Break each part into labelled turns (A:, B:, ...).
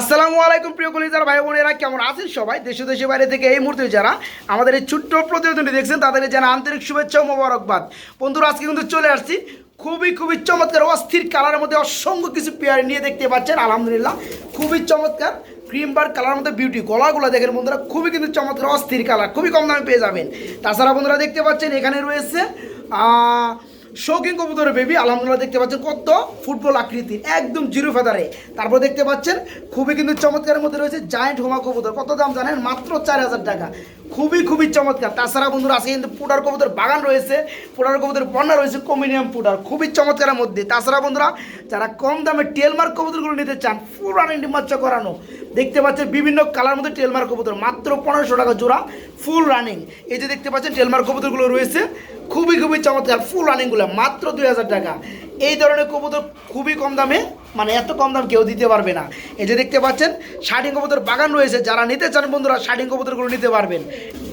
A: আসসালামু আলাইকুম প্রিয় কলিজার ভাই বোনেরা, কেমন আছেন সবাই? দেশে দেশে বাইরে থেকে এই মুহূর্তে যারা আমাদের এই ছোট্ট প্রতিবেদনটি দেখছেন তাদেরকে জানা আন্তরিক শুভেচ্ছা ও মোবারকবাদ। বন্ধুরা, আজকে কিন্তু চলে আসছি খুবই খুবই চমৎকার অস্থির কালারের মধ্যে অসংখ্য কিছু পেয়ার নিয়ে দেখতে পাচ্ছেন, আলহামদুলিল্লাহ। খুবই চমৎকার ক্রিম বার কালার মধ্যে বিউটি গলাগুলো দেখেন বন্ধুরা, খুবই কিন্তু চমৎকার অস্থির কালার, খুবই কম দামে পেয়ে যাবেন। তাছাড়া বন্ধুরা দেখতে পাচ্ছেন, এখানে রয়েছে শৌখিন কবুতরের বেবি আলহামদুলিল্লাহ দেখতে পাচ্ছেন কত ফুটবল আকৃতি একদম জিরো ফেদারে। তারপর দেখতে পাচ্ছেন খুবই কিন্তু চমৎকারের মধ্যে রয়েছে জায়েন্ট হোমা কবুতর। কত দাম জানেন? মাত্র চার হাজার টাকা। খুবই খুবই চমৎকার। তাছাড়া বন্ধুরা, আজকে কিন্তু পুডার কবুতর বাগান রয়েছে। পুডার কবুতর বন্যা রয়েছে, কমিনিয়াম পুডার। খুবই চমৎকারের মধ্যে। তাছাড়া বন্ধুরা, যারা কম দামে টেলমার্ক কবুতরগুলো নিতে চান ফুল রানিং ডিমাচ্ছ করানো, দেখতে পাচ্ছেন বিভিন্ন কালার মধ্যে টেলমার্ক কবুতর, মাত্র পনেরোশো টাকা জোড়া ফুল রানিং এই যে দেখতে পাচ্ছেন, টেলমার্ক কবুতরগুলো রয়েছে, খুবই খুবই চমৎকার ফুল রানিংগুলো মাত্র দুই হাজার টাকা। এই ধরনের কবুতর খুবই কম দামে মানে এত কম দাম কেউ দিতে পারবে না। এই যে দেখতে পাচ্ছেন শার্টিং কবুতর বাগান রয়েছে। যারা নিতে চান বন্ধুরা শার্টিং কবুতরগুলো নিতে পারবেন।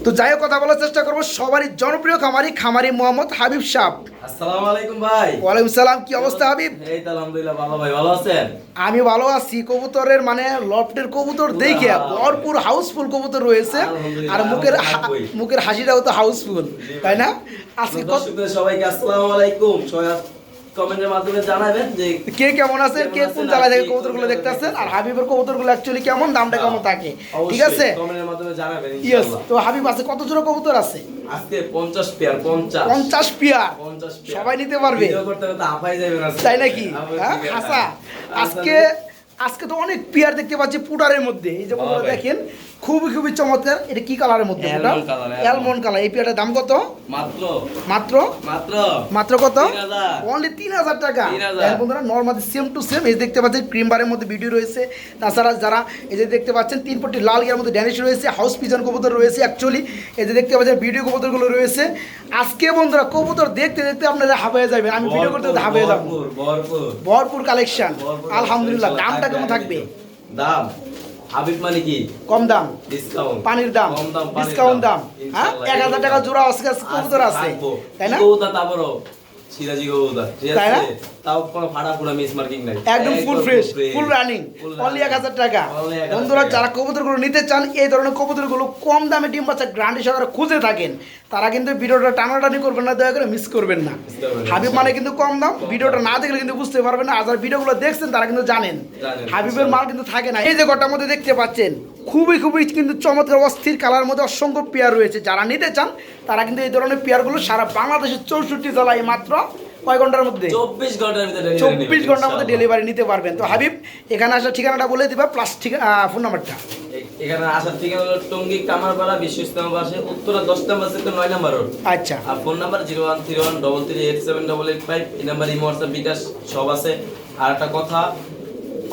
A: তো যাই হোক কথা বলার চেষ্টা করব। সবারই জনপ্রিয় খামারি খামারি মোহাম্মদ হাবিব সাহ।
B: আসসালামু আলাইকুম ভাই।
A: ওয়ালাইকুম সালাম কি অবস্থা হাবিব?
B: এই তো আলহামদুলিল্লাহ ভালো ভাই ভালো আছেন?
A: আমি ভালো আছি। কবুতরের মানে লফটের কবুতর দেখে ভরপুর হাউসফুল কবুতর রয়েছে। আর মুখের মুখের হাসিটাও তো হাউসফুল তাই না? আজকে
B: সবাইকে আসসালামু আলাইকুম। সবাই কমেন্টের মাধ্যমে জানাবেন যে
A: কে কেমন আছে কে কোন জায়গা থেকে কবুতরগুলো
B: কবুতরগুলো
A: দেখতেছেন আর হাবিবের কবুতরগুলো অ্যাকচুয়ালি কেমন দামটা কেমন থাকে ঠিক আছে?
B: কমেন্টের মাধ্যমে জানাবেন
A: ইয়েস তো হাবিব আছে কত জোড়া কবুতর আছে?
B: আজকে 50 পেয়ার 50
A: পঞ্চাশ পিয়ার?
B: 50
A: সবাই নিতে পারবে।
B: ভিডিও করতে করতে আপাই যাবেন আজকে।
A: তাই নাকি? হ্যাঁ
B: আচ্ছা,
A: আজকে আজকে তো অনেক পিয়ার দেখতে পাচ্ছি পুডারের মধ্যে। এই যে
B: হ্যাঁ
A: বন্ধুরা দেখেন খুবই খুবই চমৎকার। এটা কি কালারের মধ্যে
B: color,
A: অ্যালমন্ড। কালার এই পিয়ারটার দাম কত?
B: মাত্র।
A: মাত্র?
B: মাত্র।
A: মাত্র কত?
B: 3000
A: অনলি তিন হাজার টাকা।
B: 3000
A: বন্ধুরা নর্মাল সেম টু সেম এই দেখতে পাচ্ছেন ক্রিম বারের মধ্যে ভিডিও রয়েছে। তাছাড়া যারা এই যে দেখতে পাচ্ছেন তিন পট্টি লাল গিয়ার মধ্যে ড্যানিশ রয়েছে হাউস পিজন কবুতর রয়েছে অ্যাকচুয়ালি এই যে দেখতে পাচ্ছেন ভিডিও কবুতরগুলো রয়েছে। আজকে বন্ধুরা কবুতর দেখতে দেখতে আপনারা হাবিয়ে যাবেন। আমি ভিডিও করতে হাবিয়ে যাব।
B: ভরপুর,
A: কালেকশন আলহামদুলিল্লাহ। দামটা কেমন
B: থাকবে,
A: থাকবে
B: দাম। হাবিব মানে কি?
A: কম দাম।
B: ডিসকাউন্ট
A: পানির দাম।
B: কম দাম
A: ডিসকাউন্ট দাম। হ্যাঁ?
B: ইনশাআল্লাহ,
A: এক হাজার টাকা জোড়া আজকে কবুতর আছে। তাই না?
B: কবুতর তারপরও সিরাজি কবুতর। ঠিক
A: তাই না?
B: আছে? তাও কোনো ফাটা মিস মার্কিং নাই।
A: একদম full fresh full running only এক
B: running।
A: হাজার টাকা। বন্ধুরা। যারা কবুতরগুলো নিতে চান এই ধরনের কবুতরগুলো কম দামে ডিম বাচ্চা গ্রান্ডি সহকারে খুঁজে থাকেন। তারা কিন্তু ভিডিওটা টানাটানি করবেন না দয়া করে মিস করবেন না। হাবিব মানে কিন্তু কম দাম ভিডিওটা না দেখলে কিন্তু বুঝতে পারবেন না। আর যারা ভিডিওগুলো দেখছেন তারা কিন্তু জানেন।
B: জানেন,
A: হাবিবের মাল কিন্তু থাকে না। এই যে ঘরটার মধ্যে দেখতে পাচ্ছেন খুবই খুবই কিন্তু চমৎকার অস্থির কালার মধ্যে অসংখ্য পেয়ার রয়েছে। যারা নিতে চান তারা কিন্তু এই ধরনের পেয়ারগুলো সারা বাংলাদেশের চৌষট্টি জেলায় মাত্র কয় ঘণ্টার মধ্যে?
B: চব্বিশ ঘণ্টার ভিতরে
A: চব্বিশ ঘণ্টার মধ্যে ডেলিভারি নিতে পারবেন। তো হাবিব এখানে আসার ঠিকানাটা বলে দিবা প্লাস ঠিকানা ফোন নাম্বারটা
B: এখানে আসার ঠিকানা হলো টঙ্গী কামারপাড়া বিশ্ব ইসলাম পাশে উত্তরা দশ নম্বর সেক্টর নয় নম্বর রোড
A: আচ্ছা।
B: আর phone number zero one three one double three eight seven double eight five এই নাম্বার ইমো হোয়াটসঅ্যাপ বিকাশ সব আছে। আর একটা কথা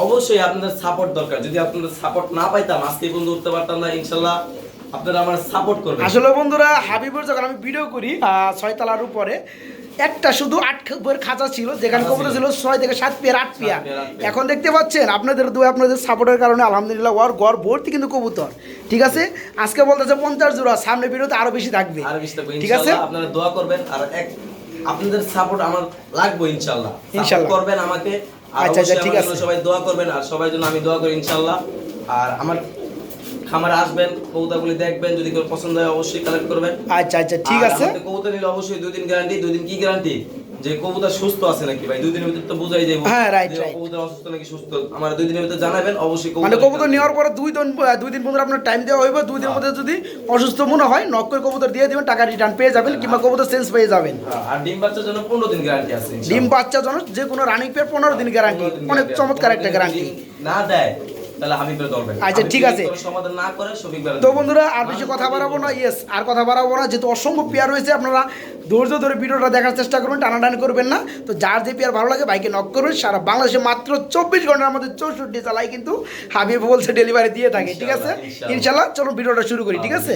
B: অবশ্যই আপনাদের সাপোর্ট দরকার। যদি আপনাদের সাপোর্ট না পাইতাম আজকে পর্যন্ত উঠতে পারতাম না ইনশাল্লাহ আপনারা আমার সাপোর্ট করবেন।
A: আসলে বন্ধুরা হাবিবের যখন আমি ভিডিও করি ছয়তলার উপরে একটা শুধু আট বইয়ের খাঁচা ছিল যেখানে কবুতর
B: ছিল।
A: ছয় থেকে সাত পেয়ার আট পেয়ার
B: পেয়ার, পেয়ার।
A: এখন দেখতে পাচ্ছেন আপনাদের দু আপনাদের সাপোর্টের কারণে আলহামদুলিল্লাহ ওর গড় ভর্তি কিন্তু কবুতর ঠিক আছে আজকে বলতেছে পঞ্চাশ জোড়া সামনে ভিডিওতে আরও বেশি থাকবে
B: আর বেশি থাকবে
A: ঠিক আছে
B: আপনারা দোয়া করবেন আর এক আপনাদের সাপোর্ট আমার লাগবে ইনশাল্লাহ
A: ইনশাল্লাহ।
B: করবেন আমাকে
A: আচ্ছা, আচ্ছা, ঠিক আছে।
B: সবাই দোয়া করবেন আর সবাই জন্য আমি দোয়া করি ইনশাল্লাহ আর আমার খামারে আসবেন কবুতরগুলি দেখবেন যদি কেউ পছন্দ হয় অবশ্যই কালেক্ট করবেন।
A: আচ্ছা আচ্ছা ঠিক আছে।
B: কবুতর নিলে অবশ্যই দুই দিন গ্যারান্টি দুই দিন কি গ্যারান্টি যে কবুতর সুস্থ আছে নাকি ভাই? দুই দিনের ভিতরে তো বুঝাই যাব
A: হ্যাঁ, right.
B: কবুতর অসুস্থ নাকি সুস্থ। আমার দুই দিনের ভিতরে জানাবেন অবশ্যই
A: মানে কবুতর নেওয়ার পরে দুই দিন দুই দিন পর্যন্ত আপনার টাইম দেওয়া হইবে দুই দিনের মধ্যে যদি অসুস্থ মনে হয় নক করে কবুতর দিয়ে দিবেন টাকা রিটার্ন পেয়ে যাবেন কিংবা কবুতর চেঞ্জ পেয়ে যাবেন।
B: হ্যাঁ, আর ডিম বাচ্চার জন্য পনেরো দিন গ্যারান্টি আছে
A: ডিম বাচ্চা জন্য যে কোনো রানিং পেয়ার পনেরো দিন গ্যারান্টি অনেক চমৎকার একটা গ্যারান্টি
B: না দেয় তাহলে ধরবেন।
A: আচ্ছা, ঠিক আছে।
B: সমাধান না করে সঠিক
A: তো বন্ধুরা আর বেশি কথা বাড়াবো না ইয়েস আর কথা বাড়াবো না যেহেতু অসংখ্য পেয়ার রয়েছে আপনারা ধৈর্য ধরে ভিডিওটা দেখার চেষ্টা করবেন টানাটানি করবেন না। তো যার যে পেয়ার ভালো লাগে বাইকে নক করবেন সারা বাংলাদেশে মাত্র চব্বিশ ঘণ্টার মধ্যে চৌষট্টি চালাই কিন্তু হাবিব বলছে ডেলিভারি দিয়ে থাকে ঠিক আছে। ইনশাল্লাহ চলো ভিডিওটা শুরু করি ঠিক আছে?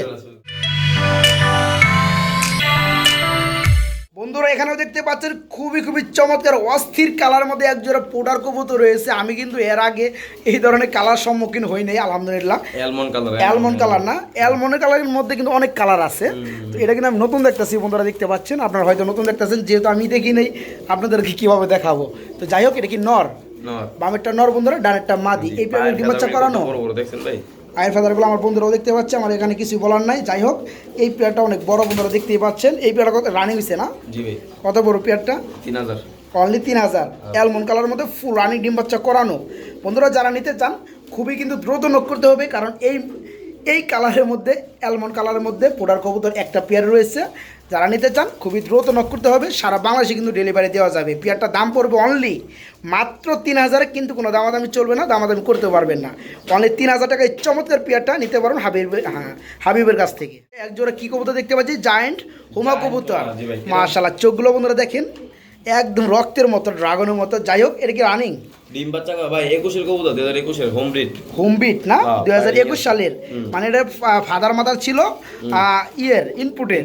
A: বন্ধুরা এখানেও দেখতে পাচ্ছেন খুবই খুবই চমৎকার অস্থির কালার মধ্যে একজোড়া পোডার কবুতর রয়েছে। আমি কিন্তু এর আগে এই ধরনের কালার সম্মুখীন হই নাই আলহামদুলিল্লাহ।
B: Almond colour
A: almond. কালার না অ্যালমন্ড কালারের মধ্যে কিন্তু অনেক কালার আছে। তো এটা কিন্তু আমি নতুন দেখতেছি বন্ধুরা দেখতে পাচ্ছেন। আপনারা হয়তো নতুন দেখতেছেন যেহেতু আমি দেখি নেই আপনাদেরকে কীভাবে দেখাবো। তো যাই হোক এটা কি নর?
B: নর।
A: বামেরটা নর বন্ধুরা ডানেরটা মাদি। এই ডিম বাচ্চা করানো
B: দেখছেন ভাই?
A: আয়ের ফাদারগুলো আমার বন্ধুরাও দেখতে পাচ্ছে আমার এখানে কিছু বলার নাই। যাই হোক এই পেয়ারটা অনেক বড় বন্ধুরা দেখতেই পাচ্ছেন। এই পেয়ারটা কত রানিং হয়েছে না? কত বড় পেয়ারটা?
B: তিন হাজার।
A: অনলি তিন হাজার। অ্যালমন্ড কালারের মধ্যে ফুল রানিং ডিম বাচ্চা করানো। বন্ধুরা যারা নিতে চান খুবই কিন্তু দ্রুত নোক করতে হবে কারণ এই এই কালারের মধ্যে অ্যালমন্ড কালারের মধ্যে পোডার কবুতর একটা পেয়ার রয়েছে। যারা নিতে চান খুবই দ্রুত নক করতে হবে। সারা বাংলাদেশে কিন্তু ডেলিভারি দেওয়া যাবে। পেয়ারটার দাম পড়বে অনলি মাত্র তিন হাজারে কিন্তু কোনো দামাদামি চলবে না দামাদামি করতে পারবেন না। অনলি তিন হাজার টাকায় চমৎকার পেয়ারটা নিতে পারবেন হাবিবের হ্যাঁ হাবিবের কাছ থেকে। একজোড়া কী কবুতর দেখতে পাচ্ছি? জায়েন্ট হুমা কবুতর।
B: জি
A: মাশাল্লাহ চোখগুলো বন্ধুরা দেখেন। একদম রক্তের মতো ড্রাগনের মতো। যাই হোক এটা কি রানিং
B: ডিম বাচ্চা ভাই একুশের কবুতর দুই হাজার একুশের হোম ব্রিড
A: হোম বিট না?
B: হ্যাঁ,
A: দুই হাজার একুশ সালের। মানে এটা ফাদার মাদার ছিল ইয়ের ইনপুটের।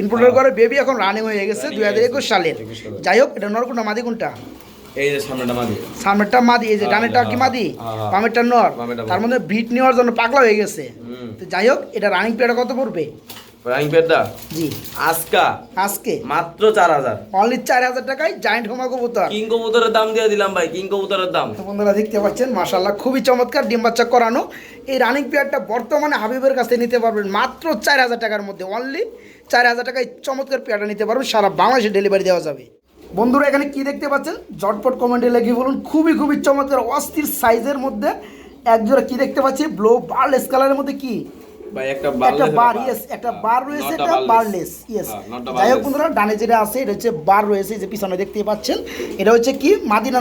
A: ইনপুটের করে বেবি এখন রানিং হয়ে গেছে দুই হাজার একুশ সালের। যাই হোক এটা নর কোনটা মাদি কোনটা?
B: এই যে সামনেটা মাদি।
A: সামনেরটা মাদি এই যে
B: হ্যাঁ,
A: ডানেরটা কি
B: হ্যাঁ,
A: মাদি?
B: হ্যাঁ, হ্যাঁ।
A: বামেরটা নর। তার মধ্যে বিট নেওয়ার জন্য পাগলা হয়ে গেছে। তো যাই হোক এটা রানিং পেয়ারটা কত পড়বে?
B: রাইং পেডটা
A: জি।
B: আজকা।
A: আজকে?
B: মাত্র চার হাজার।
A: অনলি চার হাজার টাকায় জায়েন্ট হোমা কবুতর।
B: কিং কবুতরের দাম দিয়ে দিলাম ভাই কিং কবুতরের দাম।
A: তো বন্ধুরা দেখতে পাচ্ছেন মাশাল্লাহ খুবই চমৎকার ডিম বাচ্চা করানো। এই রানিং পেয়ারটা বর্তমানে হাবিবের কাছে নিতে পারবেন মাত্র চার হাজার টাকার মধ্যে। অনলি চার হাজার টাকায় চমৎকার পেয়ারটা নিতে পারবেন সারা বাংলাদেশে ডেলিভারি দেওয়া যাবে। বন্ধুরা এখানে কি দেখতে পাচ্ছেন? জটপট কমেন্টে লেগে বলুন খুবই খুবই চমৎকার অস্থির সাইজের মধ্যে। একজোড়া কি দেখতে পাচ্ছি? ব্লো বারলেস কালারের মধ্যে কি?
B: একটা
A: একটা বার ইয়েস একটা
B: হ্যাঁ,
A: বার রয়েছে একটা বারলেস ইয়েস
B: হ্যাঁ,
A: যাই হোক বন্ধুরা ডানে যেটা আছে এটা হচ্ছে বার রয়েছে যে পিছনে দেখতে পাচ্ছেন এটা হচ্ছে কি?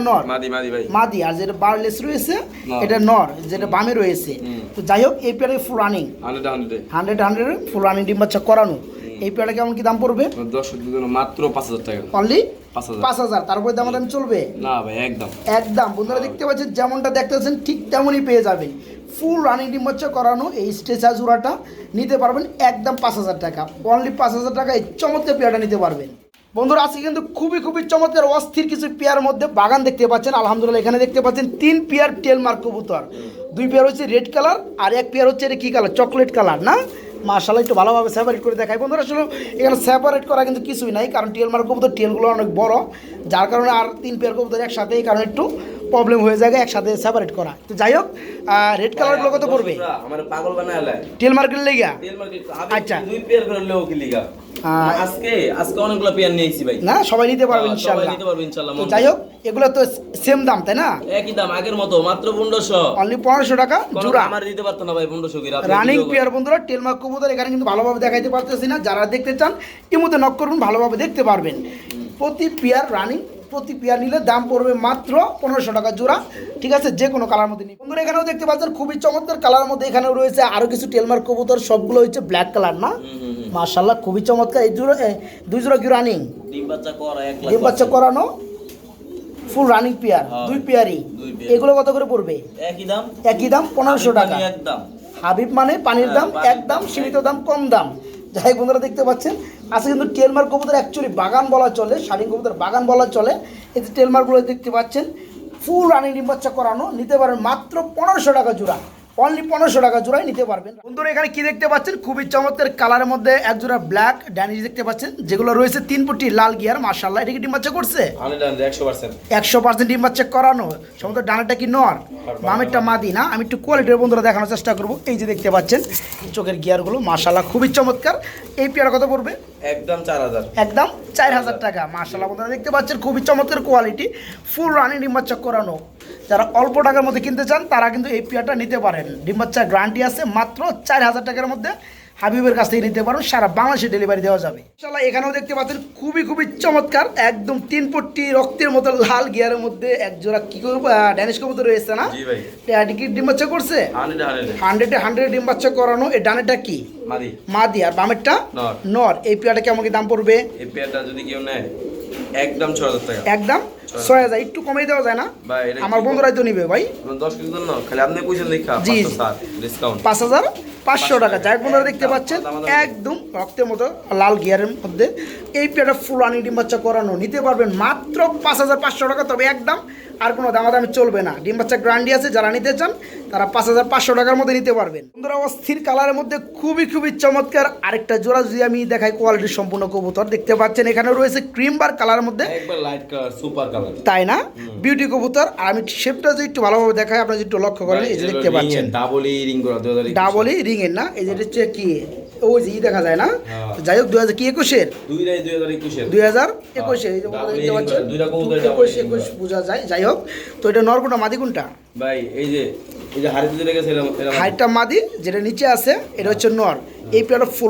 A: নর।
B: মাদি মাদি ভাই।
A: মাদি আর যেটা বারলেস রয়েছে এটা নর যেটা বামে রয়েছে। তো যাই হোক এই পেয়ারে full running
B: hundred hundred.
A: Hundred hundred full running ডিম বাচ্চা করানো। এই পেয়ারে কেমন কি দাম পড়বে?
B: জন্য মাত্র পাঁচ হাজার টাকা।
A: অনলি
B: পাঁচ হাজার।
A: পাঁচ হাজার। তারপরে দাম দাম চলবে?
B: না ভাই একদম।
A: একদম। বন্ধুরা দেখতে পাচ্ছেন যেমনটা দেখতেছেন ঠিক তেমনই পেয়ে যাবেন। ফুল রানিং ডিম বাচ্চা করানো এই স্টেচা জোড়াটা নিতে পারবেন একদম পাঁচ হাজার টাকা। অনলি পাঁচ হাজার টাকা এই চমৎকার পেয়ারটা নিতে পারবেন। বন্ধুরা আজকে কিন্তু খুবই খুবই চমৎকার অস্থির কিছু পেয়ার মধ্যে বাগান দেখতে পাচ্ছেন। আলহামদুলিল্লাহ এখানে দেখতে পাচ্ছেন তিন পেয়ার টেল মার্ক কবুতর। দুই পেয়ার হচ্ছে রেড কালার আর এক পেয়ার হচ্ছে এটা কী কালার? চকলেট কালার না? মার্শাল্লাহ একটু ভালোভাবে সেপারেট করে দেখায় বন্ধুরা, আসলে এখানে সেপারেট করা কিন্তু কিছুই নাই, কারণ টিএল মার্ক কবুতর টেলগুলো অনেক বড়, যার কারণে আর তিন পেয়ার কবুতর একসাথে, এই কারণে একটু প্রবলেম হয়ে যায় একসাথে সেপারেট করা। তো যাই হোক রেড কালারগুলো কত পড়বে?
B: আমার পাগল বানায় লাই।
A: টেল মার্কেট লেগা? আচ্ছা।
B: দুই পেয়ার করে লেও কি লিগা? আজকে আজকে অনেকগুলো পেয়ার নিয়েছি ভাই।
A: না সবাই নিতে পারবে
B: হ্যাঁ, সবাই নিতে পারবে ইনশাল্লাহ
A: তো যাই হোক এগুলো তো সেম দাম তাই না?
B: একই দাম আগের মতো মাত্র পনেরোশো।
A: অনলি পনেরোশো টাকা জোড়া।
B: আমার দিতে পারতো না ভাই পনেরোশো কি
A: রানিং পেয়ার বন্ধুরা টেলমার্ক কবুতর এখানে কিন্তু ভালোভাবে দেখাইতে পারতেছি না। যারা দেখতে চান ইমুতে নক করবেন ভালোভাবে দেখতে পারবেন। প্রতি পেয়ার রানিং প্রতি পেয়ার নিলে দাম পড়বে মাত্র পনেরোশো টাকা জোড়া। ঠিক আছে যে কোনো কালার মধ্যে নিন। বন্ধুরা এখানেও দেখতে পাচ্ছেন খুবই চমৎকার কালার মধ্যে এখানেও রয়েছে আরও কিছু টেলমার্ক কবুতর সবগুলো হচ্ছে ব্ল্যাক কালার না? মার্শাল্লাহ খুবই চমৎকার। এই জোড়া দুই জোড়া কি রানিং
B: ডিম বাচ্চা
A: করানো ফুল রানিং পেয়ার দুই পেয়ারই। এগুলো কত করে পড়বে?
B: একই দাম?
A: একই দাম পনেরোশো টাকা।
B: একদম।
A: হাবিব মানে পানির
B: হ্যাঁ,
A: দাম
B: পানির
A: এক দাম
B: দাম,
A: সীমিত দাম কম দাম। যাই বন্ধুরা দেখতে পাচ্ছেন আজকে কিন্তু টেলমার কবুতর অ্যাকচুয়ালি বাগান বলা চলে শাড়ি কবুতর বাগান বলা চলে। এই যে টেলমারগুলো দেখতে পাচ্ছেন ফুল রানিং ডিম বাচ্চা করানো নিতে পারেন মাত্র পনেরোশো টাকা জোড়া। অনলি পনেরোশো টাকা জোড়ায় নিতে পারবেন। বন্ধুরা এখানে কি দেখতে পাচ্ছেন? খুবই চমৎকার কালারের মধ্যে এক জোড়া ব্ল্যাক ড্যানিশ দেখতে পাচ্ছেন যেগুলো রয়েছে তিন ফুটি লাল গিয়ার মার্শাল্লাহ এটা কি ডিম বাচ্চা করছে?
B: একশো পার্সেন্ট
A: ডিম বাচ্চা করানো। সমস্ত ডানাটা কি নর? বামেরটা মাদি না? আমি একটু কোয়ালিটির বন্ধুরা দেখানোর চেষ্টা করব। এই যে দেখতে পাচ্ছেন চোখের গিয়ারগুলো মাশাল্লাহ খুবই চমৎকার। এই পেয়ারা কত পড়বে?
B: একদম চার হাজার
A: একদম চার হাজার টাকা। মার্শাল আপনারা দেখতে পাচ্ছেন, খুবই চমৎকার কোয়ালিটি ফুল রানি ডিম করানো। যারা অল্প টাকার মধ্যে কিনতে চান, তারা কিন্তু এই পেয়ারটা নিতে পারেন। ডিম গ্যারান্টি আছে মাত্র চার হাজার টাকার মধ্যে। হাবিবের কাছ থেকে নিতে পারেন সারা বাংলাদেশে ডেলিভারি দেওয়া যাবে। ইনশাল্লাহ এখানেও দেখতে পাচ্ছেন খুবই খুবই চমৎকার একদম তিন পট্টি রক্তের মতো লাল গিয়ারের মধ্যে এক জোড়া কি ড্যানিশ কবুতর রয়েছে না? কি ডিম বাচ্চা করছে?
B: Hundred hundred.
A: ডিম বাচ্চা করানো এই ডানেটা কি?
B: মাদি।
A: আর বামেরটা?
B: নর।
A: এই পেয়ারটা কেমন কি দাম পড়বে?
B: এই পেয়ারটা যদি কেউ নেয় একদম ছ হাজার টাকা।
A: একদম? ছয় হাজার। একটু কমিয়ে দেওয়া যায় না? আমার বন্ধুরাই তো নিবে ভাই।
B: দশ জন্য খালি আপনি পয়সা দেখা
A: জি।
B: স্যার ডিসকাউন্ট
A: পাঁচ হাজার? পাঁচশো টাকা যাই আপনারা বন্ধুরা দেখতে পাচ্ছেন একদম রক্তের মতো লাল গিয়ারের মধ্যে। এই পেয়ারটা ফুল রানি ডিম বাচ্চা করানো নিতে পারবেন মাত্র পাঁচ হাজার পাঁচশো টাকা তবে একদম আর কোনো দামাদামি চলবে না। ডিম বাচ্চা গ্রান্ডি আছে যারা নিতে চান তারা পাঁচ হাজার পাঁচশো টাকার মধ্যে নিতে পারবেন। বন্ধুরা অস্থির কালারের মধ্যে খুবই খুবই চমৎকার আরেকটা জোড়া যদি আমি দেখাই কোয়ালিটি সম্পূর্ণ কবুতর দেখতে পাচ্ছেন এখানে রয়েছে ক্রিম বার কালারের মধ্যে। তাই না? বিউটি কবুতর আর আমি শেপটা যদি একটু ভালোভাবে দেখাই আপনারা যদি একটু লক্ষ্য করেন এই যে দেখতে পাচ্ছেন।
B: ডাবল রিং
A: ডাবলই রিং এর না? এই যে হচ্ছে কি? ওই যে দেখা যায় না?
B: হ্যাঁ।
A: যাই হোক দু হাজার কি একুশের?
B: দুইটাই 2021 এর
A: দুই হাজার একুশে
B: কবুতর ডাবল
A: একুশ একুশ। বোঝা যায়। যাই হোক তো এটা মাদি কোনটা?
B: ভাই এই যে এই যে হারিতে যেটা গেছে এরকম
A: মাদি যেটা নিচে আছে এটা হচ্ছে নর। এই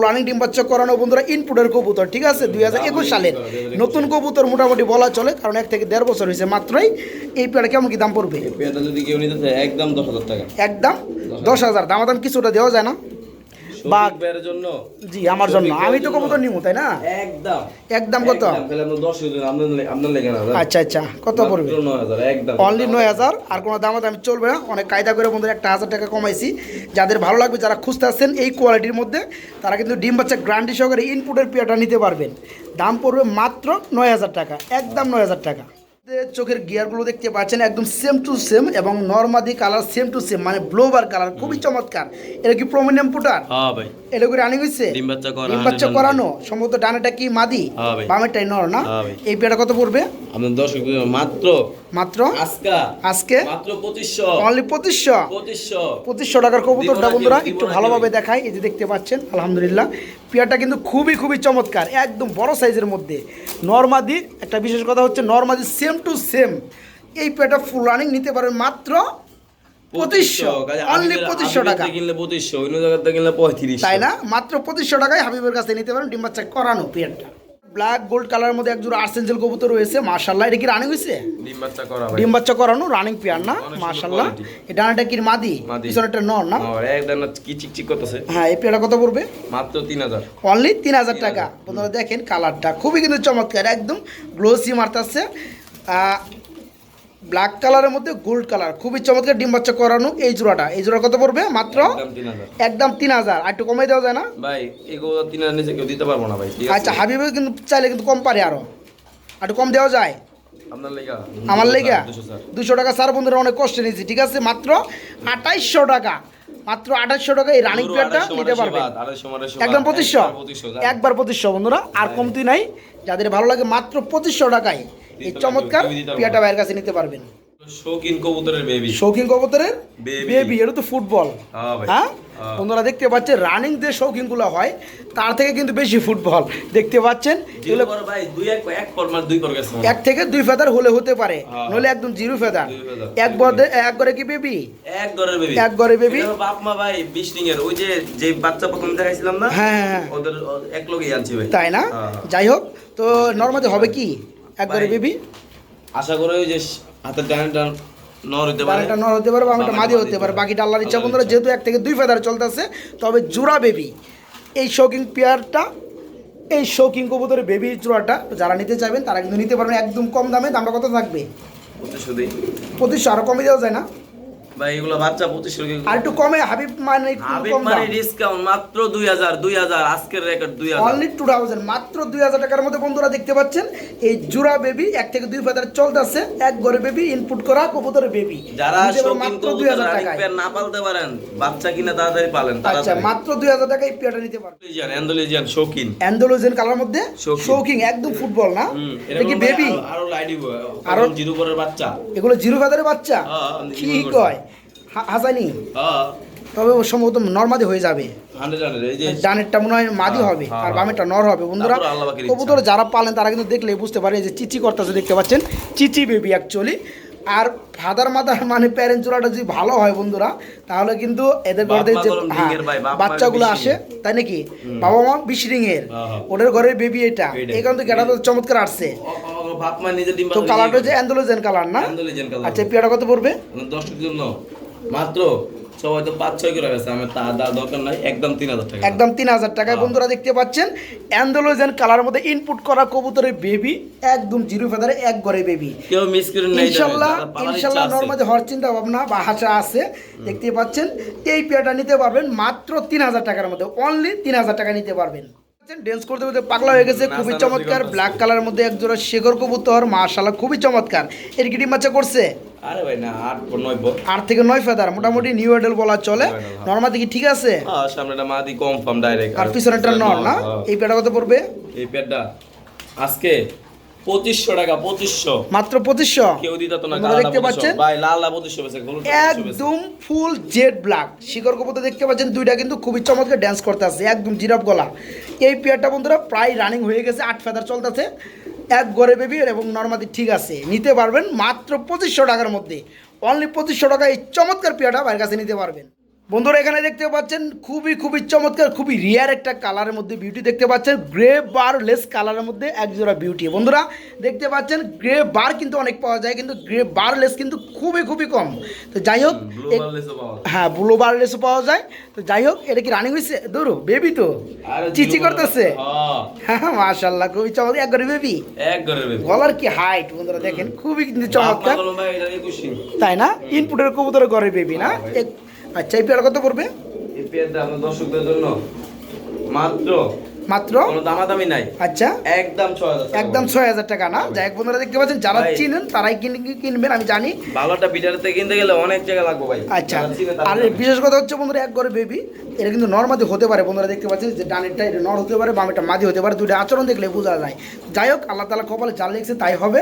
A: রানিং ডিম বাচ্চা করানো বন্ধুরা ইনপুটের কবুতর ঠিক আছে? দুই হাজার একুশ সালের নতুন কবুতর মোটামুটি বলা চলে কারণ এক থেকে দেড় বছর হয়েছে মাত্রই। এই পেয়ারটা কেমন কি দাম পড়বে?
B: যদি কেউ নিতে একদম 10000 টাকা।
A: একদম দশ হাজার। দাম দাম কিছুটা দেওয়া যায় না। বা-
B: জন্য?
A: জি আমার জন্য। আমি তো কবুতর নিবো তাই না?
B: একদম।
A: একদম কত?
B: একদম, তাহলে আপনার 10 দিন আপনার লে- আপনার লেগে না
A: আচ্ছা আচ্ছা কত পড়বে?
B: মাত্র 9000 একদম।
A: অনলি নয় হাজার আর কোনো দাম দামি চলবে না। অনেক কায়দা করে বন্ধুরা একটা হাজার টাকা কমাইছি। যাদের ভালো লাগবে যারা খুঁজতে আসছেন এই কোয়ালিটির মধ্যে তারা কিন্তু ডিম বাচ্চা গ্রান্ডি সহকারে ইনপুটের পেয়ারটা নিতে পারবেন। দাম পড়বে মাত্র নয় হাজার টাকা একদম নয় হাজার টাকা। চোখের গিয়ারগুলো দেখতে পাচ্ছেন একদম সেম টু সেম এবং নর্মাদি কালার সেম টু সেম মানে ব্লোবার কালার খুবই চমৎকার। এটা কি প্রমিনিয়াম পুটার
B: হ্যাঁ ভাই।
A: এটা কি রানিং হইছে?
B: ডিম বাচ্চা করা,
A: ডিম বাচ্চা করানো? সম্ভবত ডানাটা কি মাদি?
B: হ্যাঁ।
A: বামেরটাই নর না?
B: হ্যাঁ
A: এই পেয়ারটা কত পড়বে?
B: আমাদের দর্শক মাত্র
A: মাত্র?
B: আজকে?
A: অনলি পঁচিশশো।
B: 2500
A: পঁচিশশো? টাকার কবুতরটা বন্ধুরা একটু ভালোভাবে। দেখাই। এই যে দেখতে পাচ্ছেন আলহামদুলিল্লাহ। পেয়ারটা কিন্তু খুবই খুবই চমৎকার একদম বড় সাইজের মধ্যে। নর্মাদি একটা বিশেষ কথা হচ্ছে নর্মাদি সেম টু সেম এই পেয়ারটা ফুল রানিং নিতে পারবেন মাত্র পঁচিশশো।
B: কাজে
A: অনলি
B: আবিবের-
A: পঁচিশশো
B: আবিবের
A: টাকা।
B: থেকে কিনলে 2500 অন্য জায়গাতে কিনলে 3500
A: তাই না? মাত্র পঁচিশশো টাকায় হাবিবের কাছে নিতে পারেন ডিম বাচ্চা করানো পেয়ারটা। ব্ল্যাক গোল্ড কালারের মধ্যে একজোড়া আর্সেঞ্জেল কবুতর রয়েছে মার্শাল্লাহ এটা কি রানিং হয়েছে?
B: ডিম বাচ্চা করা
A: ডিম বাচ্চা করানো রানিং পেয়ার না? মার্শাল্লাহ এই ডানাটা কি মাদি। পিছনেরটা নর না?
B: এক ডানা কি চিকচিক করতেছে?
A: হ্যাঁ এই পেয়ারটা কত পড়বে?
B: মাত্র 3000
A: অনলি তিন হাজার টাকা। আপনারা দেখেন কালারটা খুবই কিন্তু চমৎকার একদম গ্লোসি মারতাছে। ব্ল্যাক কালারের মধ্যে গোল্ড কালার খুবই চমৎকার ডিম বাচ্চা করানো এই জোড়াটা। এই জোড়া কত পড়বে? মাত্র
B: একদম
A: তিন হাজার। আর একটু কমাই দেওয়া যায় না?
B: ভাই এগুলো 3000 নিচে কেউ দিতে পারব না ভাই
A: আচ্ছা হাবিবে কিন্তু চাইলে কিন্তু কম পারে আরও। আর একটু কম দেওয়া যায়? আমার লেগা? দুশো টাকা স্যার বন্ধুরা অনেক কষ্ট নিয়েছি ঠিক আছে? মাত্র আঠাইশশো টাকা। মাত্র আঠাইশশো টাকা এই রানিং পেয়ারটা নিতে পারবেন একদম পঁচিশশো? একবার পঁচিশশো বন্ধুরা আর কমতি নাই। যাদের ভালো লাগে মাত্র পঁচিশশো টাকায় এই চমৎকার পিয়াটা ভাইয়ের কাছে নিতে পারবেন।
B: শৌখিন কবুতরের বেবি
A: শৌখিন কবুতরের বেবি এটা তো ফুটবল।
B: হ্যাঁ
A: হ্যাঁ?
B: হ্যাঁ।
A: বন্ধুরা দেখতে পাচ্ছেন রানিং যে শৌখিনগুলো হয় তার থেকে কিন্তু বেশি ফুটবল। দেখতে পাচ্ছেন এগুলো
B: এক
A: থেকে দুই ফেদার হলে হতে পারে
B: হ্যাঁ।
A: নলে একদম জিরো ফেদার এক এক করে কি বেবি
B: এক ঘরের বেবি
A: এক baby।
B: বাপ মা ভাই বিশনিং এর ওই যে যে বাচ্চা প্রথম দেখাইছিলাম না?
A: হ্যাঁ
B: ওদের এক লগেই আনছি ভাই।
A: তাই না। যাই হোক তো নর্মালি হবে কি? একবারে বেবি?
B: আশা করি যে হাতের ডানটা নর পারে।
A: হতে পারে বা একটা মাদি হতে পারে বাকিটা আল্লাহর ইচ্ছা বন্ধুরা যেহেতু এক থেকে দুই ফেদার চলতেছে তবে জোড়া বেবি এই শৌকিং পেয়ারটা এই শৌকিং কবুতরের বেবি জোড়াটা যারা নিতে চাইবেন তারা কিন্তু নিতে পারবেন একদম কম দামে দামটা কত থাকবে?
B: পঁচিশশো
A: আরও কমে দেওয়া যায় না?
B: ভাই এগুলো বাচ্চা পঁচিশশো
A: আর একটু কমে হাবিব মানে
B: হাবিব মানে ডিসকাউন্ট মাত্র দুই হাজার দুই হাজার আজকের রেকর্ড দুই হাজার।
A: অনলি টু থাউজেন্ড মাত্র দুই হাজার টাকার মধ্যে বন্ধুরা দেখতে পাচ্ছেন এই জোড়া বেবি এক থেকে দুই ফেদার চলতেছে এক ঘরে বেবি ইনপুট করা কবুতরের বেবি
B: যারা শৌখিন কবুতর পেয়ার না পালতে পারেন বাচ্চা কিনে তাড়াতাড়ি পালেন
A: আচ্ছা মাত্র দুই হাজার টাকায় এই পেয়ারটা নিতে পারবেন।
B: অ্যান্ডোলিজিয়ান শৌখিন
A: কালার মধ্যে?
B: শৌখিন।
A: একদম ফুটবল না? এটা কি বেবি
B: আরো- লাইট জিরো পরের বাচ্চা।
A: এগুলো জিরো ফেদারের বাচ্চা?
B: হ্যাঁ,
A: কি কয়? হাসানি?
B: হ্যাঁ।
A: তবে সম্ভবত নর্মাদি হয়ে যাবে।
B: হান্ড্রেড হান্ড্রেড এই যে
A: ডানেরটা মনে হয় মাদি
B: হ্যাঁ,
A: হবে
B: হ্যাঁ,
A: আর
B: হ্যাঁ।
A: বামেরটা নর হবে। বন্ধুরা কবুতর যারা পালেন তারা কিন্তু দেখলে বুঝতে পারে যে চিচি করতেছে দেখতে পাচ্ছেন? চিচি বেবি অ্যাকচুয়ালি আর ফাদার মাদার মানে প্যারেন্ট জোড়াটা যদি ভালো হয় বন্ধুরা তাহলে কিন্তু এদের ঘরে যে হ্যাঁ, বাচ্চাগুলো আসে তাই নাকি? বাবা মা বিশ
B: হ্যাঁ, হ্যাঁ।
A: ওদের ঘরের বেবি এটা। এই কারণে তো গেটা চমৎকার আসছে। তো কালারটা হচ্ছে অ্যান্ডোলোজেন কালার না? আচ্ছা পেয়ারা কত পড়বে?
B: জন্য। মাত্র সবাই তো পাঁচ ছয় করে গেছে তা দেওয়ার দরকার নাই একদম তিন হাজার টাকা।
A: একদম তিন হাজার টাকায়
B: হ্যাঁ।
A: বন্ধুরা দেখতে পাচ্ছেন অ্যান্ডোলোজেন কালার মধ্যে ইনপুট করা কবুতরের বেবি একদম জিরো ফেদারে এক ঘরে বেবি
B: কেউ মিস
A: হওয়ার চিন্তা ভাবনা বা হাসা আছে। দেখতে পাচ্ছেন এই পেয়ারটা নিতে পারবেন মাত্র তিন হাজার টাকার মধ্যে অনলি তিন হাজার টাকা নিতে পারবেন। ড্যান্স করতে করতে পাগলা হয়ে গেছে খুবই চমৎকার ব্ল্যাক কালারের মধ্যে এক জোড়া শেখর কবুতর মাশাআল্লাহ খুবই চমৎকার। এর কি মাচা বাচ্চা করছে?
B: আরে ভাই না আট নয়
A: আট থেকে নয় ফেদার মোটামুটি নিউ এডেল বলা চলে।
B: নর্মাল Idol, হ্যাঁ।
A: নর্মাদি কি ঠিক আছে?
B: হ্যাঁ সামনেটা মাদি কনফার্ম ডাইরেক্ট
A: আর পিছনেরটা নর না? এই পেটা কত পড়বে?
B: এই পেটটা আজকে পঁচিশশো টাকা পঁচিশশো।
A: মাত্র পঁচিশশো?
B: কেউ দিত না
A: দেখতে পাচ্ছেন?
B: ভাই লাল লাল পঁচিশশো বেছে
A: একদম ফুল জেড ব্ল্যাক। শিকড় কবুতর দেখতে পাচ্ছেন দুইটা কিন্তু খুবই চমৎকার ড্যান্স করতে আছে একদম গলা। এই পেয়ারটা বন্ধুরা প্রায় রানিং হয়ে গেছে আট ফেদার চলতেছে। এক গড়ে বেবি এবং নর্মাদি ঠিক আছে। নিতে পারবেন মাত্র পঁচিশশো টাকার মধ্যে। অনলি পঁচিশশো টাকা এই চমৎকার পেয়ারটা বাইরের কাছে নিতে পারবেন। বন্ধুরা এখানে দেখতে পাচ্ছেন খুবই খুবই চমৎকার খুবই রিয়ার একটা কালারের মধ্যে বিউটি দেখতে পাচ্ছেন। গ্রে বার লেস কালারের মধ্যে একজোড়া বিউটি বন্ধুরা দেখতে পাচ্ছেন গ্রে বার কিন্তু অনেক পাওয়া যায় কিন্তু গ্রে বার লেস কিন্তু খুবই খুবই কম। তো যাই হোক। হ্যাঁ ব্লু বার লেসও পাওয়া যায়। তো যাই হোক এটা কি রানিং হয়েছে ধরো বেবি তো। চিচি করতেছে।
B: হ্যাঁ।
A: হ্যাঁ মাশাল্লাহ খুবই চমৎকার। একবারে বেবি
B: এক ঘরের বেবি
A: গলার কি হাইট বন্ধুরা দেখেন খুবই কিন্তু চমৎকার। তাই না? ইনপুটের কবুতরের ঘরে বেবি না? এক- আচ্ছা এই পেয়ার কত পড়বে?
B: এই পেয়ারটা আপনার দর্শকদের জন্য। মাত্র
A: মাত্র?
B: দামাদামি নাই।
A: আচ্ছা।
B: একদম ছয় হাজার
A: একদম ছয় হাজার টাকা না? যাই বন্ধুরা দেখতে পাচ্ছেন যারা চিনেন তারাই কিনবেন আমি জানি।
B: কিনতে গেলে অনেক জায়গা লাগবে ভাই।
A: আচ্ছা। আর বিশেষ কথা হচ্ছে বন্ধুরা এক ঘরে বেবি এটা কিন্তু নর্মাদি হতে পারে বন্ধুরা দেখতে পাচ্ছেন যে ডানেরটা এটা নর হতে পারে বামেরটা মাদি হতে পারে দুইটা আচরণ দেখলে বোঝা যায়। যাই হোক আল্লাহ তালা কপালে যা লিখছে তাই হবে।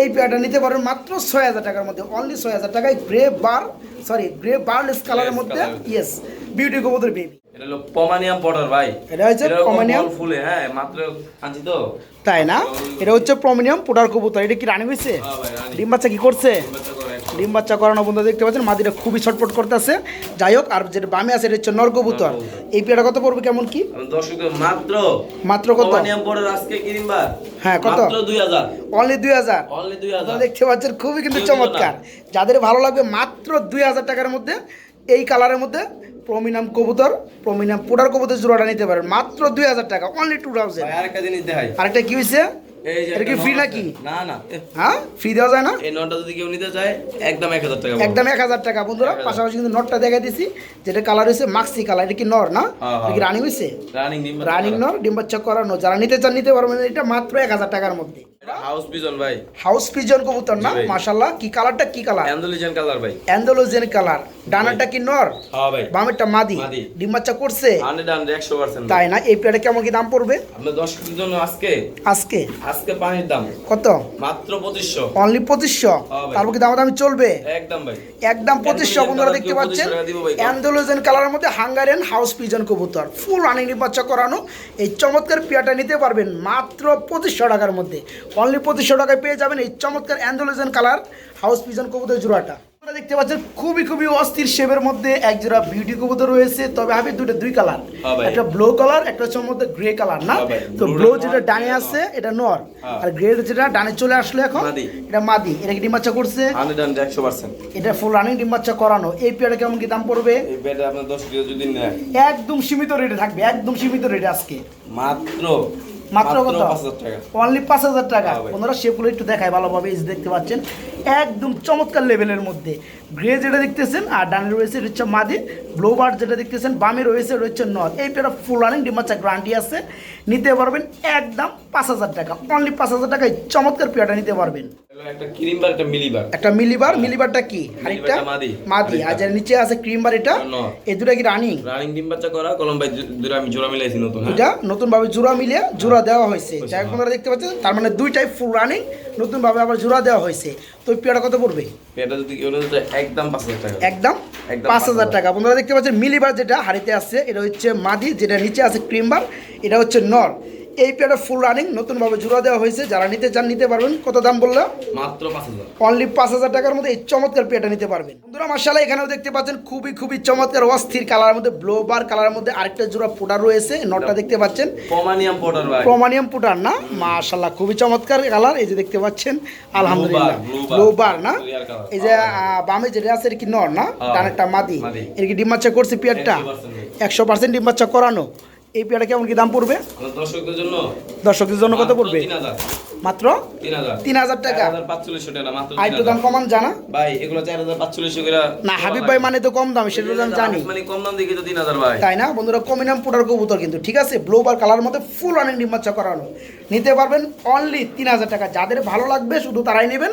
A: এই পেয়ারটা নিতে পারবেন মাত্র ছয় হাজার টাকার মধ্যে অনলি ছয় হাজার টাকায় grey bar sorry grey barless কালারের মধ্যে ইয়েস বিউটি কবুতর বেবি
B: এটা হলো পমানিয়াম পটার ভাই।
A: এটা হচ্ছে পমানিয়াম?
B: ফুলে হ্যাঁ মাত্র আনছি তো।
A: তাই না? এটা হচ্ছে প্রমিনিয়াম পোটার কবুতর। এটা কি রানি হয়েছে?
B: হ্যাঁ
A: ডিম বাচ্চা কি করছে? ডিম বাচ্চা করানো বন্ধু দেখতে পাচ্ছেন মাদিটা খুবই ছটফট করতেছে। যাই হোক আর যেটা বামে আছে এটা হচ্ছে
B: নরকবুতর।
A: এই পেয়ারটা কত পড়বে কেমন কি?
B: দর্শকদের মাত্র
A: মাত্র কত?
B: পমানিয়াম আজকে কিনবা
A: হ্যাঁ, কত?
B: মাত্র দুই হাজার।
A: অনলি দুই হাজার।
B: অনলি দুই হাজার।
A: দেখতে পাচ্ছেন খুবই কিন্তু। চমৎকার। যাদের ভালো লাগবে মাত্র দুই হাজার টাকার মধ্যে এই কালারের মধ্যে প্রমিনাম কবুতর প্রমিনাম পোডার কবুতর জোড়াটা নিতে পারেন। মাত্র দুই হাজার টাকা অনলি টু থাউজেন্ড
B: আরেকটা জিনিস দেখাই।
A: আরেকটা কি হয়েছে এটা কি ফ্রি নাকি।
B: না না।
A: হ্যাঁ? ফ্রি দেওয়া যায় না?
B: এই নটটা যদি কেউ নিতে চায় একদম এক হাজার টাকা
A: একদম এক হাজার টাকা। বন্ধুরা পাশাপাশি কিন্তু নটটা দেখা দিছি যেটা কালার হয়েছে মাক্সি কালার এটা কি নর না? এটা কি। রানিং হয়েছে
B: রানিং
A: নর করানো যারা নিতে চান নিতে পারবেন। এটা মাত্র এক হাজার টাকার মধ্যে।
B: হাউস পিজন ভাই।
A: হাউস পিজন কবুতর না। মাশাল্লাহ কি কালারটা? কি কালার?
B: কালার ভাই।
A: কালার। ডানারটা কি নর?
B: হ্যাঁ ভাই।
A: বামেরটা মাদি। ডিম বাচ্চা করছে?
B: হান্ড্রেড হান্ড্রেড একশো পার্সেন্ট
A: তাই না? এই পেয়ারে কেমন কি দাম পড়বে?
B: আপনার দর্শকদের জন্য আজকে?
A: আজকে?
B: আজকে পানির দাম।
A: কত?
B: মাত্র পঁচিশশো।
A: অনলি পঁচিশশো?
B: হ্যাঁ ভাই।
A: তারপর কি দাম দামি চলবে?
B: একদম ভাই।
A: একদম পঁচিশশো
B: Andalogen
A: বন্ধুরা দেখতে পাচ্ছেন?
B: 25 টাকা দিব ভাই।
A: অ্যান্ডোলোজেন কালারের মধ্যে হাঙ্গারিয়ান হাউস পিজন কবুতর। ফুল রানিং বাচ্চা করানো। এই চমৎকার পেয়ারটা নিতে পারবেন মাত্র পঁচিশশো টাকার মধ্যে। অনলি পঁচিশশো টাকায় পেয়ে যাবেন এই চমৎকার অ্যান্ডোলোজেন কালার হাউস পিজন কবুতর জোড়াটা। আপনারা দেখতে পাচ্ছেন খুবই খুবই অস্থির শেপের মধ্যে এক জোড়া বিউটি কবুতর রয়েছে তবে হবে দুটো দুই কালার।
B: হ্যাঁ
A: একটা ব্লু কালার একটা হচ্ছে মধ্যে গ্রে কালার না?
B: হ্যাঁ
A: তো ব্লু যেটা ডানে আছে এটা নর।
B: হ্যাঁ।
A: আর গ্রে যেটা ডানে চলে আসলো এখন এটা মাদি। এটা কি ডিম বাচ্চা করছে? এটা ফুল রানিং ডিম বাচ্চা করানো। এই পেয়ারে কেমন কি দাম পড়বে? একদম সীমিত রেটে থাকবে একদম সীমিত রেটে আজকে।
B: মাত্র
A: মাত্র কত? অনলি পাঁচ হাজার টাকা।
B: হ্যাঁ সেগুলো
A: ওনারা শেপগুলো একটু দেখায় ভালোভাবে দেখতে পাচ্ছেন। একদম চমৎকার লেভেলের মধ্যে। গ্রে যেটা দেখতেছেন আর ডানে রয়েছে হচ্ছে মাদি ব্লু বার যেটা দেখতেছেন বামে রয়েছে হচ্ছে নথ এই পেয়ারা ফুল রানিং ডিমাচা গ্রান্টি আছে। নিতে পারবেন একদম পাঁচ হাজার টাকা। অনলি পাঁচ হাজার টাকায় চমৎকার পেয়ারটা নিতে পারবেন।
B: একটা
A: মিলিবার মিলিবারটা কি? আরেকটা
B: মাদি।
A: আর যার নিচে আছে ক্রিম বার এটা। এই দুটা কি রানিং
B: রানিং ডিম বাচ্চা করা কলম ভাই দুটো আমি জোড়া মিলাইছি নতুন হ্যাঁ?
A: এটা নতুন ভাবে জোড়া মিলিয়ে জোড়া দেওয়া হয়েছে। যাই আপনারা দেখতে পাচ্ছেন তার মানে দুইটাই ফুল রানিং নতুন ভাবে আবার জোড়া দেওয়া হয়েছে। তো পেয়ারা কত পড়বে?
B: পেয়ারা যদি একদম পাঁচ হাজার টাকা।
A: একদম পাঁচ হাজার
B: 5,000
A: টাকা। বন্ধুরা দেখতে পাচ্ছেন মিলিবার যেটা হাড়িতে আছে এটা হচ্ছে মাদি যেটা নিচে আছে ক্রিমবার এটা হচ্ছে নর। এই পেয়ারটা ফুল রানিং নতুনভাবে জোড়া দেওয়া হয়েছে। যারা নিতে চান নিতে পারবেন। কত দাম বলল?
B: মাত্র পাঁচ হাজার।
A: অনলি পাঁচ হাজার টাকার মধ্যে এই চমৎকার পেয়ারটা নিতে পারবেন। বন্ধুরা মার্শাল্লাহ এখানেও দেখতে পাচ্ছেন খুবই খুবই চমৎকার অস্থির কালারের মধ্যে ব্লো বার কালারের মধ্যে আরেকটা জোড়া পোটা রয়েছে। নটটা দেখতে পাচ্ছেন।
B: পমানিয়াম পটার
A: প্রমানিয়াম পুটার না? মাশাল্লাহ খুবই চমৎকার কালার এই যে দেখতে পাচ্ছেন আলহামদুলিল্লাহ।
B: blue bar,
A: ব্লু বার না? এই যে আহ, বামে যেটা আছে এটা কি নর না?
B: হ্যাঁ।
A: একটা মাদি। এর কি ডিম বাচ্চা করছে পেয়ারটা? একশো পার্সেন্ট ডিম বাচ্চা করানো। এই পেয়ারটা কেমন কি দাম পড়বে?
B: দর্শকদের জন্য?
A: দর্শকদের জন্য কত পড়বে? মাত্র?
B: তিন হাজার।
A: টাকা? আর একটু দাম কমান জানা?
B: ভাই এগুলো চার হাজার পাঁচচল্লিশশো
A: না হাবিব ভাই মানে তো কম দাম সেটা জানি।
B: মানে কম দাম দেখি তো তিন হাজার ভাই।
A: তাই না? বন্ধুরা কমিনাম পুটার কবুতর কিন্তু ঠিক আছে? ব্লু বার কালার মধ্যে ফুল রানিং ডিম্বাচ্চা করানো। নিতে পারবেন অনলি তিন হাজার টাকা। যাদের ভালো লাগবে শুধু তারাই নেবেন।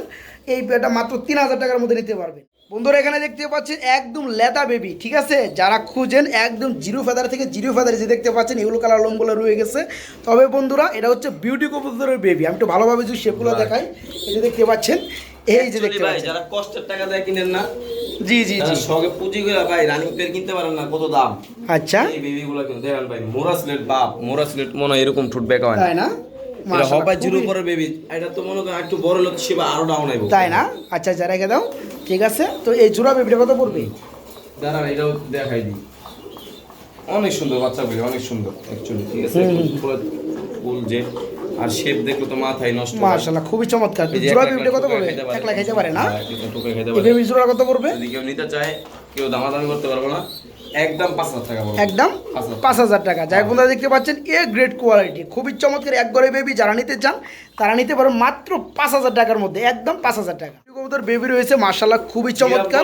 A: এই পেটা মাত্র তিন হাজার টাকার মধ্যে নিতে পারবেন। বন্ধুরা এখানে দেখতে পাচ্ছেন একদম লেদা বেবি ঠিক আছে? যারা খুঁজেন একদম জিরো ফেদার থেকে জিরো ফেদার যে দেখতে পাচ্ছেন এগুলো কালার লোমগুলো রয়ে গেছে। তবে বন্ধুরা এটা হচ্ছে বিউটি কবুতরের বেবি আমি একটু ভালোভাবে যদি শেপগুলো
B: Right.
A: দেখাই এই যে দেখতে পাচ্ছেন এই যে দেখতে পাচ্ছেন।
B: যারা কষ্টের টাকা দিয়ে কিনেন না
A: জি জি জি।
B: শখে পুঁজি করে ভাই রানিং পেয়ার কিনতে পারেন না কত দাম।
A: আচ্ছা।
B: এই বেবি গুলো কিন্তু দেখেন ভাই মোরা স্লেট বাপ মোরা স্লেট মনে এরকম ঠুট বেকা হয় না।
A: তাই না?
B: এটা
A: মাশাআল্লাহ,
B: জিরো
A: খুবই-
B: পরে বেবি এটা তো মনে করেন একটু বড় লোক সেবা আরও ডাউন আইব
A: তাই না? আচ্ছা আচ্ছা রেখে দাও। ঠিক আছে? তো এই জোড়া বেবিটা কত পড়বে?
B: দাঁড়ান এটাও দেখাই দিই। অনেক সুন্দর বাচ্চাগুলি অনেক সুন্দর অ্যাকচুয়ালি ঠিক আছে? ফুল যে আর শেপ দেখলে তো মাথায় নষ্ট হয়।
A: মাশাআল্লাহ খুবই চমৎকার। জোড়া বেবিটা কত পড়বে? খাইতে পারে। না?
B: হ্যাঁ, টাকা পারে।
A: বেবি জোড়া কত পড়বে?
B: যদি কেউ নিতে চায় কেউ দামাদামি করতে পারব না। একদম পাঁচ হাজার টাকা
A: একদম
B: পাঁচ হাজার।
A: টাকা। যাই দেখতে পাচ্ছেন এ গ্রেড কোয়ালিটি খুবই চমৎকার এক বেবি যারা নিতে চান তারা নিতে পারেন মাত্র পাঁচ হাজার টাকার মধ্যে। একদম পাঁচ হাজার টাকা। কবুতর বেবি রয়েছে মাশাআল্লাহ খুবই চমৎকার।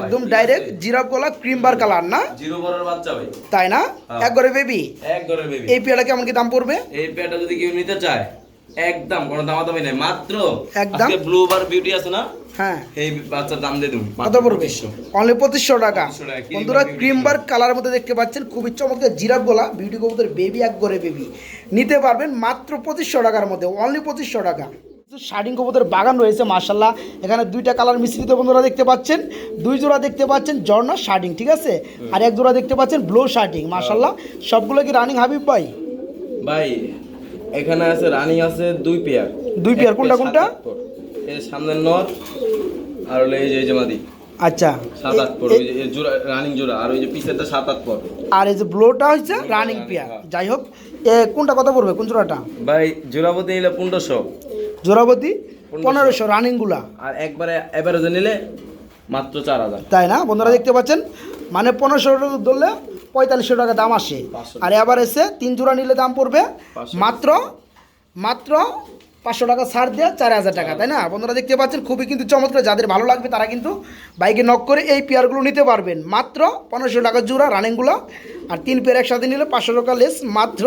A: একদম ডাইরেক্ট জিরাফ গলা ক্রিম বার কালার না? তাই না?
B: হ্যাঁ।
A: এক বেবি
B: এক ঘরের বেবি
A: এই পেয়ারা কেমন কি দাম পড়বে?
B: এই পেয়ারটা যদি কেউ নিতে চায় একদম কোনো দামাদামি নেই। মাত্র
A: একদম?
B: ব্লু বার বিউটি আছে না?
A: হ্যাঁ।
B: এই বাচ্চার দাম দিয়ে দেবো।
A: কত পড়বে? অনলি পঁচিশশো টাকা।
B: 2500 টাকা,
A: বন্ধুরা ক্রিম বার কালার মধ্যে দেখতে পাচ্ছেন খুবই চমৎকার জিরাফ গোলা বিউটি কবুতর বেবি এক করে বেবি নিতে পারবেন মাত্র পঁচিশশো টাকার মধ্যে অনলি পঁচিশশো টাকা। শার্টিং কবুতর বাগান রয়েছে মার্শাল্লাহ এখানে দুইটা কালার মিশ্রিত বন্ধুরা দেখতে পাচ্ছেন। দুই জোড়া দেখতে পাচ্ছেন জর্না শার্টিং ঠিক আছে? আর এক জোড়া দেখতে পাচ্ছেন ব্লো শার্টিং মার্শাল্লাহ সবগুলো কি রানিং হাবিব ভাই?
B: ভাই এখানে আছে রানিং আছে দুই পেয়ার।
A: দুই পেয়ার, কোনটা, কোনটা?
B: এই সামনের নর আর হলো এই যে এই যে মাদি।
A: আচ্ছা।
B: সাত আট পর ওই যে জোড়া রানিং জোড়া আর ওই যে পিছেরটা সাত আট পর
A: আর এই যে ব্লোটা হচ্ছে রানিং পেয়ার। যাই হোক এ কোনটা কত পড়বে কোন জোড়াটা?
B: ভাই জোড়াপতি নিলে পনেরোশো।
A: জোড়াবতী? পনেরোশো। রানিংগুলা।
B: আর একবারে এভারেজে নিলে মাত্র চার হাজার।
A: তাই না? বন্ধুরা দেখতে পাচ্ছেন? মানে পনেরোশো ধরলে পঁয়তাল্লিশশো টাকা দাম আসে। আর এবার এসে তিন জোড়া নিলে দাম পড়বে মাত্র মাত্র পাঁচশো টাকা ছাড় দেওয়া চার হাজার টাকা তাই না? বন্ধুরা দেখতে পাচ্ছেন খুবই কিন্তু চমৎকার যাদের ভালো লাগবে তারা কিন্তু বাইকে নক করে এই পেয়ারগুলো নিতে পারবেন। মাত্র পনেরোশো টাকা জোড়া রানিংগুলো আর তিন পেয়ার একসাথে নিলে পাঁচশো টাকা লেস মাত্র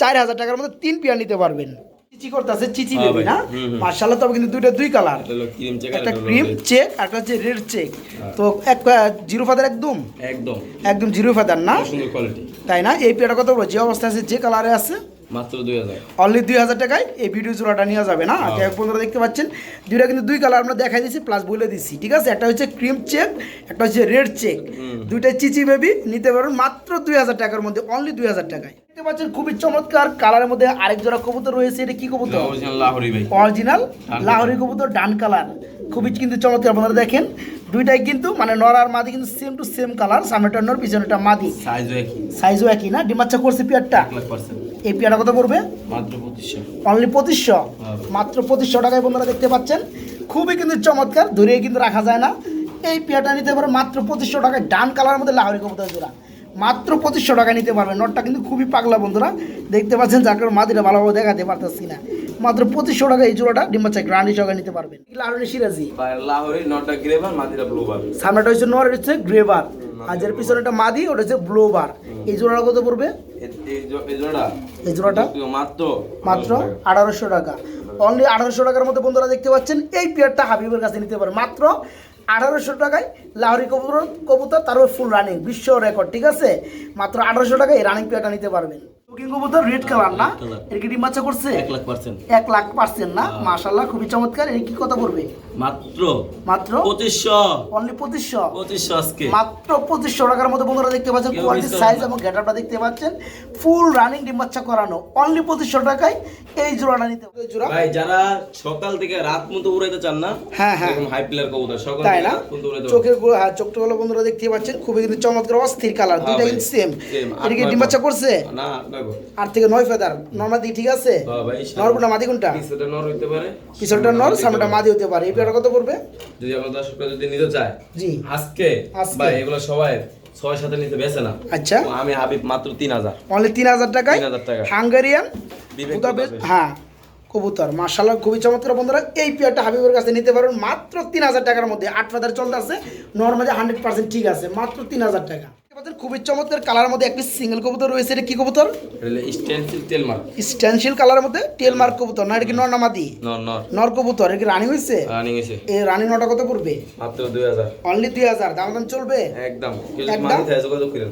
A: চার হাজার টাকার মধ্যে তিন পেয়ার নিতে পারবেন। চিচি করতেছে চিচি
B: হ্যাঁ
A: বেবি না। মার্শাল্লাহ তবে কিন্তু দুইটা দুই কালার একটা ক্রিম চেক একটা হচ্ছে রেড চেক তো এক জিরো ফাদার একদম?
B: একদম।
A: একদম জিরো ফাদার না? তাই না? এই পেয়ারটা কত বলো যে অবস্থা আছে যে কালারে আছে
B: মাত্র দুই হাজার।
A: অনলি দুই হাজার টাকায় এই ভিডিও জোড়াটা নেওয়া যাবে না। যাই বন্ধুরা দেখতে পাচ্ছেন দুইটা কিন্তু দুই কালার আমরা দেখাই দিচ্ছি প্লাস বলে দিচ্ছি ঠিক আছে? একটা হচ্ছে ক্রিম চেক একটা হচ্ছে রেড চেক। দুইটা চিচি বেবি নিতে মাত্র দুই হাজার টাকার মধ্যে অনলি দুই হাজার টাকায়। দেখতে পাচ্ছেন খুবই চমৎকার কালারের মধ্যে আরেক জোড়া কবুতর রয়েছে এটা কি কবুতর?
B: অরিজিনাল লাহোরি
A: কবুতর ডান কালার খুবই কিন্তু চমৎকার আপনারা দেখেন। দুইটাই কিন্তু মানে নর আর মাদি কিন্তু সেম টু সেম কালার সামনেটা নর পিছনেটা মাদি।
B: সাইজও একই।
A: সাইজও একই না? ডিমাচ্ছা করছে পেয়ারটা? এই পেয়ারা কত পড়বে?
B: মাত্র পঁচিশশো।
A: অনলি পঁচিশশো। মাত্র পঁচিশশো টাকায় বন্ধুরা দেখতে পাচ্ছেন। খুবই কিন্তু চমৎকার ধরেই কিন্তু রাখা যায় না। এই পেয়ারটা নিতে পারে মাত্র পঁচিশশো টাকায়। ডান কালারের মধ্যে লাহরি কবুতর জোড়া। মাত্র পঁচিশশো টাকায় নিতে পারবেন নটটা কিন্তু খুবই পাগলা বন্ধুরা। দেখতে পাচ্ছেন যার কারণে মাদিটা ভালোভাবে দেখাতে পারতেছি না। মাত্র পঁচিশশো টাকা এই জোড়াটা ডিম্বাচ্চা গ্রান্ডি সহকারে নিতে পারবেন। লাহোরি সিরাজি
B: লাহোরি গ্রেভার মাদিরা
A: সামনেটা হচ্ছে নর হচ্ছে গ্রেবার আর যার পিছনেটা মাদি ওটা হচ্ছে ব্লোবার এই জোড়াটা কত পড়বে?
B: এই
A: জোড়াটা?
B: মাত্র
A: মাত্র
B: 1200 টাকা।
A: আঠারোশো টাকা। অনলি আঠারোশো টাকার মধ্যে বন্ধুরা দেখতে পাচ্ছেন এই পেয়ারটা হাবিবের কাছে নিতে পারে। মাত্র আঠারোশো টাকায় লাহরি কবুতর কবুতর, তারপর ফুল রানিং বিশ্ব রেকর্ড ঠিক আছে? মাত্র আঠারোশো টাকায় রানিং পেয়ারটা নিতে পারবেন। বুকিং কবুতর রেড কালার না? এর কি ডিম বাচ্চা করছে?
B: এক লাখ পার্সেন্ট
A: এক লাখ পার্সেন্ট না? মাশাল্লাহ খুবই চমৎকার। এর কি কথা পড়বে
B: মাত্র
A: মাত্র
B: পঁচিশশো।
A: অনলি পঁচিশশো?
B: পঁচিশশো আজকে।
A: মাত্র পঁচিশশো টাকার মধ্যে বন্ধুরা দেখতে পাচ্ছেন কোয়ালিটি সাইজ এবং গেটআপটা দেখতে পাচ্ছেন। ফুল রানিং ডিম বাচ্চা করানো। অনলি পঁচিশশো টাকায় এই জোড়াটা নিতে হবে। জোড়া?
B: ভাই যারা সকাল থেকে রাত মতো উড়াইতে চান না
A: হ্যাঁ, হ্যাঁ।
B: হাই প্লেয়ার কবুতর সকাল
A: তাই না? চোখের হ্যাঁ চোখটা বন্ধুরা দেখতে পাচ্ছেন খুবই কিন্তু চমৎকার অস্থির কালার
B: হ্যাঁ
A: দুইটা কিন্তু সেম
B: same, আট
A: এটা কি
B: নয়
A: ডিম বাচ্চা করছে?
B: না
A: আট থেকে নয় ফেদার। নর্মাল দিক ঠিক আছে? নর কোনটা মাদি কোনটা?
B: নর হইতে পারে।
A: পিছনটা নর সামনেটা মাদি হতে পারে। এই কত পড়বে?
B: যদি দর্শকরা যদি নিতে চায়
A: জি।
B: আজকে। ভাই এগুলো সবাই ছয় সাথে নিতে বেছে না।
A: আচ্ছা।
B: আমি হাবিব মাত্র তিন হাজার।
A: অনলি তিন হাজার টাকায়?
B: 3000 টাকা।
A: হাঙ্গেরিয়ান। হ্যাঁ কবুতর। মার্শাল্লাহ খুবই চমৎকার। বন্ধুরা এই পেয়ারটা হাবিবের কাছে নিতে পারবেন মাত্র তিন হাজার টাকার মধ্যে আট ফাদার চলতে আছে। নর্মালি হান্ড্রেড পার্সেন্ট ঠিক আছে। মাত্র তিন হাজার টাকা। পাচ্ছেন খুবই চমৎকার কালার মধ্যে একটি সিঙ্গেল কবুতর রয়েছে এটা কি কবুতর?
B: স্টেনসিল তেল মার্ক
A: স্ট্যান্সিল কালারের মধ্যে টেল মার্ক কবুতর না এটা কি নর নামাদি
B: নর নর।
A: নর কবুতর এটা কি রানী হয়েছে
B: রানিং এসে
A: এই রানি নটা কত পড়বে?
B: মাত্র দুই হাজার।
A: অনলি দুই হাজার দাম দাম চলবে?
B: একদম।
A: একদম?
B: যোগাযোগ করেন।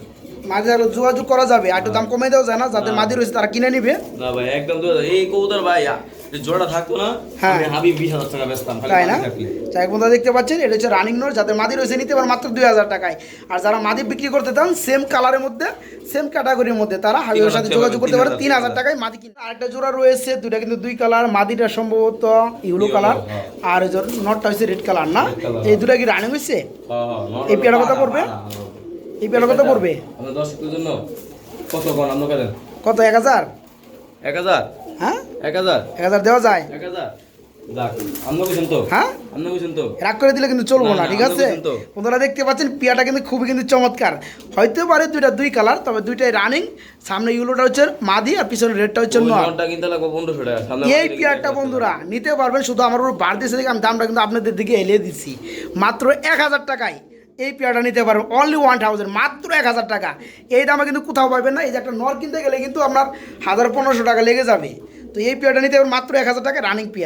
A: মাঝে আরও যোগাযোগ করা যাবে আর একটু দাম কমে দেওয়া যায় না যাদের মাদি রয়েছে তারা কিনে নিবে।
B: না ভাই একদম এই কবুতর ভাই জোড়া থাকতো না
A: হ্যাঁ।
B: আমি বিশ হাজার টাকা বেচতাম খালি
A: তাই না?
B: মাদি থাকলে।
A: যাই বন্ধুরা দেখতে পাচ্ছেন এটা হচ্ছে রানিং নোট যাদের মাদি রয়েছে নিতে পারেন মাত্র দুই হাজার টাকায়। আর যারা মাদি বিক্রি করতে চান সেম কালারের মধ্যে সেম ক্যাটাগরির মধ্যে তারা হাবিবের সাথে যোগাযোগ করতে পারেন তিন হাজার টাকায় মাদি কিনতে আরেকটা জোড়া রয়েছে দুইটা কিন্তু দুই কালার মাদিটা সম্ভবত ইউলো কালার
B: হ্যাঁ।
A: আর নটটা হচ্ছে রেড কালার না? এই দুটা কি রানিং হয়েছে?
B: হ্যাঁ, হ্যাঁ, নর
A: এই পেয়ারা?
B: পাড়া, হ্যাঁ।
A: এই কত পড়বে?
B: আপনার দর্শকদের জন্য। কত কোন আপনি কেন
A: কত এক হাজার?
B: এক হাজার?
A: হ্যাঁ?
B: এক হাজার?
A: এক হাজার দেওয়া যায়।
B: এক হাজার?
A: হ্যাঁ? রাগ করে দিলে কিন্তু চলবো
B: না,
A: ঠিক আছে। বন্ধুরা দেখতে পাচ্ছেন পিয়াটা কিন্তু খুবই কিন্তু চমৎকার। হয়তো পারে দুইটা দুই কালার তবে দুইটাই রানিং সামনে ইউলোটা হচ্ছে মাদি আর পিছনে রেডটা হচ্ছে এই পেয়ারটা বন্ধুরা নিতে পারবেন শুধু আমার উপর বার দিয়েছে দেখে আমি দামটা কিন্তু আপনাদের দিকে এলিয়ে দিচ্ছি। মাত্র এক হাজার টাকায়। এই পেয়ারটা নিতে পারবেন অনলি ওয়ান থাউজেন্ড মাত্র এক হাজার টাকা। এই দামে কিন্তু কোথাও পাবেন না, এই যে একটা নর কিনতে গেলে কিন্তু আপনার হাজার পনেরোশো টাকা লেগে যাবে। তো এই পেয়ারটা নিতে পারবেন মাত্র এক হাজার টাকা রানিং পেয়ার